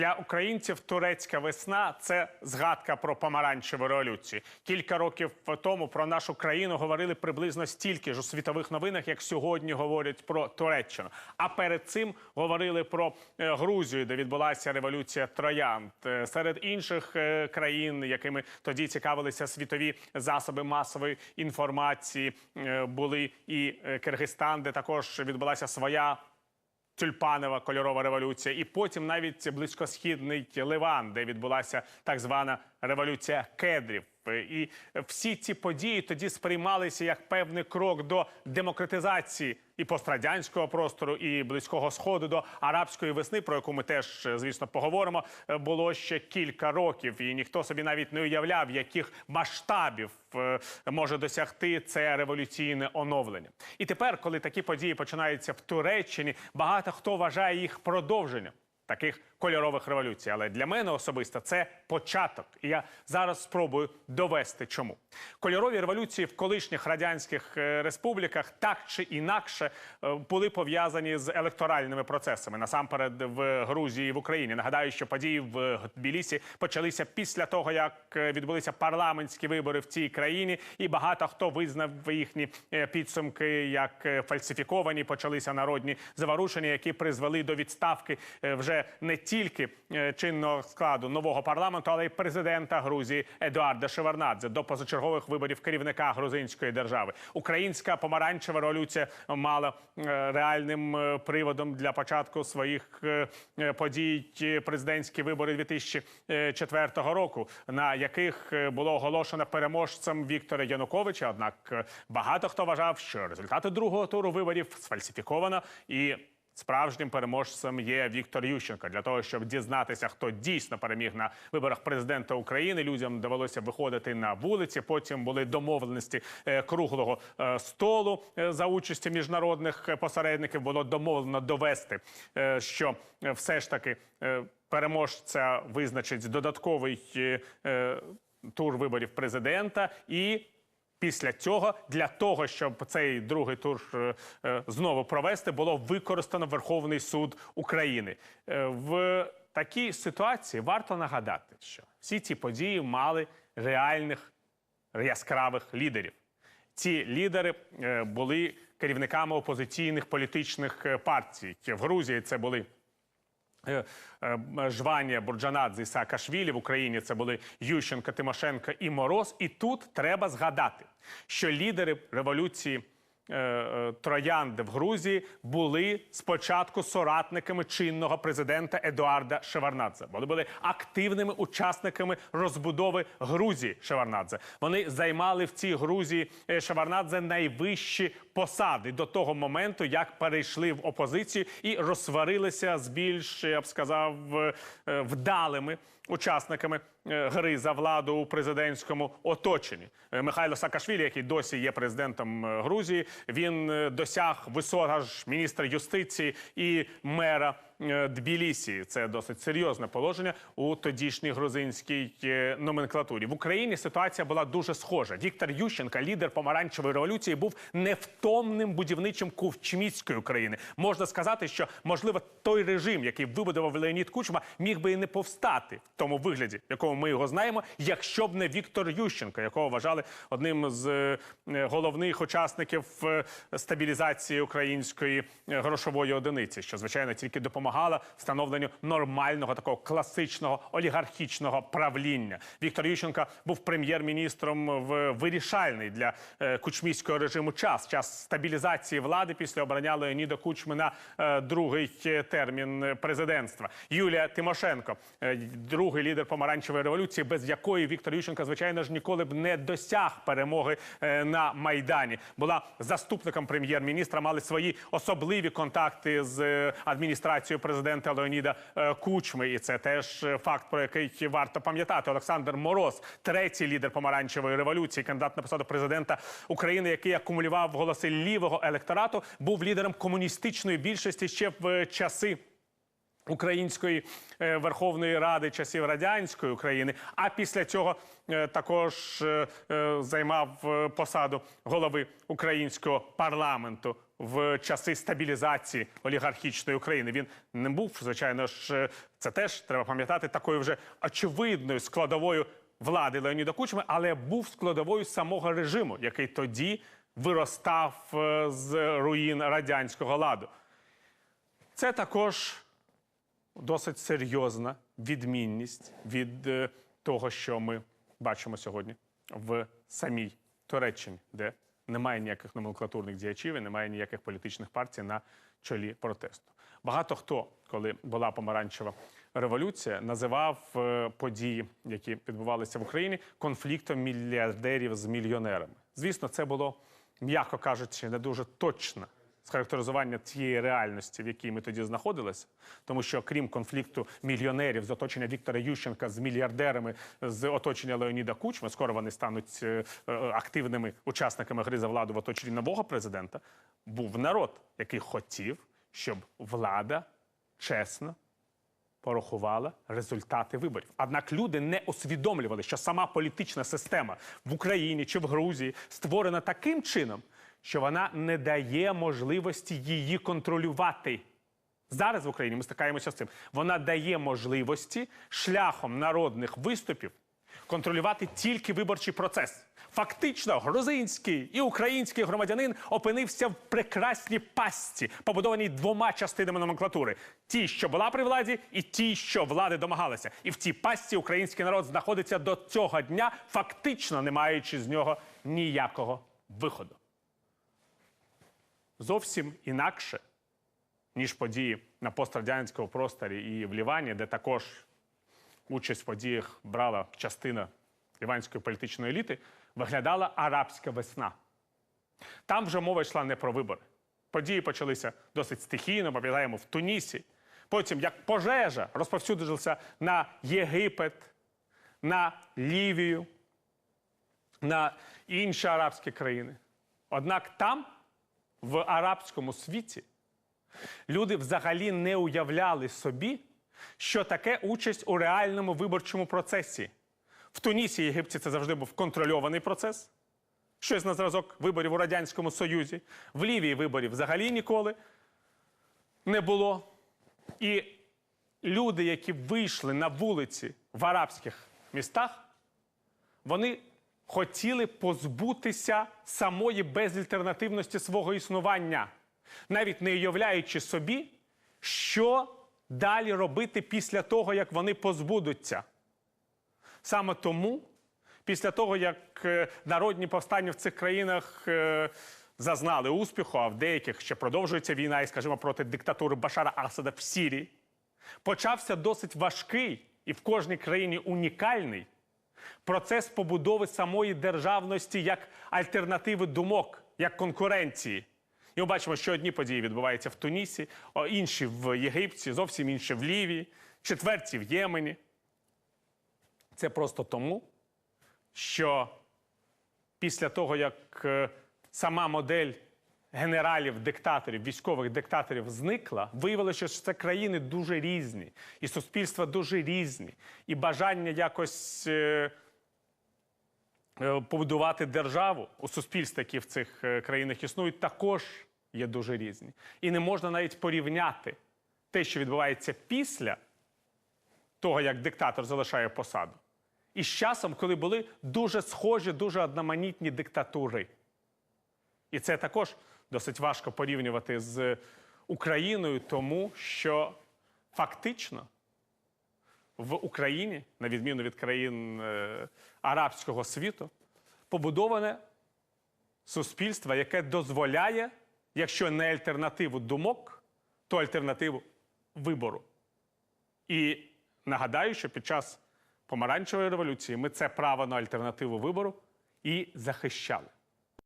Для українців турецька весна це згадка про помаранчеву революцію. Кілька років тому про нашу країну говорили приблизно стільки ж у світових новинах, як сьогодні говорять про Туреччину. А перед цим говорили про е, Грузію, де відбулася революція троянд. Е, Серед інших е, країн, якими тоді цікавилися світові засоби масової інформації, були і Киргизстан, де також відбулася своя тюльпанова кольорова революція, і потім навіть близькосхідний Ливан, де відбулася так звана революція кедрів. І всі ці події тоді сприймалися як певний крок до демократизації і пострадянського простору, і близького сходу до арабської весни, про яку ми теж, звісно, поговоримо. е, Було ще кілька років, і ніхто собі навіть не уявляв, яких масштабів е, може досягти це революційне оновлення. І тепер, коли такі події починаються в Туреччині, багато хто вважає їх продовженням таких кольорових революцій. Але для мене особисто це початок. І я зараз спробую довести, чому кольорові революції в колишніх радянських е, республіках так чи інакше е, були пов'язані з електоральними процесами. Насамперед в Грузії і в Україні. Нагадаю, що події в Тбілісі почалися після того, як е, відбулися парламентські вибори в цій країні, і багато хто визнав їхні е, підсумки як е, фальсифіковані. Почалися народні заворушення, які призвели до відставки е, не тільки е, чинного складу нового парламенту, але й президента Грузії Едуарда Шеварнадзе до позачергових виборів керівника грузинської держави. Українська помаранчева революція мала е, реальним е, приводом для початку своїх подій президентські вибори 2004 року, на яких було оголошено переможцем Віктора Януковича. Однак багато хто вважав, що результати другого туру виборів сфальсифіковано і. Справжнім переможцем є Віктор Ющенко. Для того щоб дізнатися, хто дійсно переміг на виборах президента України, людям довелося виходити на вулиці. Потім були домовленості е, круглого е, столу е, за участі міжнародних посередників. Було домовлено довести, що все ж таки переможця визначить додатковий тур виборів президента і. Після цього для того, щоб цей другий тур е, е, знову провести, було використано Верховний суд України. Е, в такій ситуації варто нагадати, що всі ці події мали реальних яскравих лідерів. Ці лідери е, були керівниками опозиційних політичних е, партій. В Грузії це були Жванія, Бурджанадзе і Саакашвілі в Україні це були Ющенко, Тимошенко і Мороз. І тут треба згадати, що лідери революції е, е, Троянди в Грузії були спочатку соратниками чинного президента Едуарда Шеварнадзе. Вони були активними учасниками розбудови Грузії Шеварнадзе. Вони займали в цій Грузії е, Шеварнадзе найвищі посади до того моменту, як перейшли в опозицію і розсварилися з більш, я б сказав, е, е, вдалими учасниками е, гри за владу у президентському оточенні. Е, Михайло Саакашвілі, який досі є президентом е, Грузії, він е, досяг висот аж міністра юстиції і мера. Е, Тбілісі. це досить серйозне положення у тодішній грузинській е, номенклатурі. В Україні ситуація була дуже схожа. Віктор Ющенко, лідер помаранчевої революції, був невтомним будівничим Кувчміцької України. Можна сказати, що можливо той режим, який вибудував Леонід Кучма, міг би і не повстати в тому вигляді, якому ми його знаємо, якщо б не Віктор Ющенко, якого вважали одним з е, головних учасників стабілізації української грошової одиниці, що звичайно тільки допомагала встановленню нормального такого класичного олігархічного правління. Віктор Ющенко був прем'єр-міністром в вирішальний для е, кучміського режиму час час стабілізації влади після обрання Леоніда Кучми на е, другий термін президентства. Юлія Тимошенко, е, другий лідер помаранчевої революції, без якої Віктор Ющенко, звичайно ж, ніколи б не досяг перемоги на майдані. Була заступником прем'єр-міністра, мали свої особливі контакти з адміністрацією президента Леоніда е, Кучми. І це теж е, факт, про який варто пам'ятати. Олександр Мороз, третій лідер помаранчевої революції, кандидат на посаду президента України, який акумулював голоси лівого електорату, був лідером комуністичної більшості ще в е, часи. Української е, Верховної Ради часів радянської України, а після цього е, також е, займав посаду голови українського парламенту в часи стабілізації олігархічної України. Він не був, звичайно ж, це теж треба пам'ятати такою вже очевидною складовою влади Леоніда Кучми, але був складовою самого режиму, який тоді виростав з руїн радянського ладу. Це також досить серйозна відмінність від е, того, що ми бачимо сьогодні в самій Туреччині, де немає ніяких номенклатурних діячів і немає ніяких політичних партій на чолі протесту. Багато хто, коли була помаранчева революція, називав е, події, які відбувалися в Україні, конфліктом мільярдерів з мільйонерами. Звісно, це було, м'яко кажучи, не дуже точно схарактеризування тієї реальності, в якій ми тоді знаходилися, тому що крім конфлікту мільйонерів з оточення Віктора Ющенка з мільярдерами з оточення Леоніда Кучми, скоро вони стануть е, е, активними учасниками гри за владу в оточенні нового президента. Був народ, який хотів, щоб влада чесно порахувала результати виборів. Однак люди не усвідомлювали, що сама політична система в Україні чи в Грузії створена таким чином, що вона не дає можливості її контролювати. Зараз в Україні ми стикаємося з цим. Вона дає можливості шляхом народних виступів контролювати тільки виборчий процес. Фактично, грузинський і український громадянин опинився в прекрасній пастці, побудованій двома частинами номенклатури: ті, що була при владі, і ті, що влади домагалися. І в цій пастці український народ знаходиться до цього дня, фактично не маючи з нього ніякого виходу. Зовсім інакше, ніж події на пострадянському просторі і в Лівані, де також участь в подіях брала частина ліванської політичної еліти, виглядала арабська весна. Там вже мова йшла не про вибори. Події почалися досить стихійно, пам'ятаємо, в Тунісі. Потім, як пожежа, розповсюдилася на Єгипет, на Лівію, на інші арабські країни. Однак там, в арабському світі, люди взагалі не уявляли собі, що таке участь у реальному виборчому процесі. В Тунісі і Єгипті це завжди був контрольований процес. Щось на зразок виборів у Радянському Союзі. В Лівії виборів взагалі ніколи не було. І люди, які вийшли на вулиці в арабських містах, вони хотіли позбутися самої безальтернативності свого існування, навіть не уявляючи собі, що далі робити після того, як вони позбудуться. Саме тому, після того, як е, народні повстання в цих країнах е, зазнали успіху, а в деяких ще продовжується війна, і, скажімо, проти диктатури Башара Асада в Сірії, почався досить важкий і в кожній країні унікальний процес побудови самої державності як альтернативи думок, як конкуренції. І ми бачимо, що одні події відбуваються в Тунісі, інші в Єгипті, зовсім інші в Лівії, четверті в Ємені. Це просто тому, що після того, як е, сама модель генералів-диктаторів, військових диктаторів зникла, виявилося, що це країни дуже різні, і суспільства дуже різні, і бажання якось. е, е, побудувати державу у суспільстві, які в цих е, країнах існують, також є дуже різні. І не можна навіть порівняти те, що відбувається після того, як диктатор залишає посаду, і з часом, коли були дуже схожі, дуже одноманітні диктатури. І це також досить важко порівнювати з Україною, тому що фактично в Україні, на відміну від країн е, арабського світу, побудоване суспільство, яке дозволяє, якщо не альтернативу думок, то альтернативу вибору. І нагадаю, що під час помаранчевої революції ми це право на альтернативу вибору і захищали.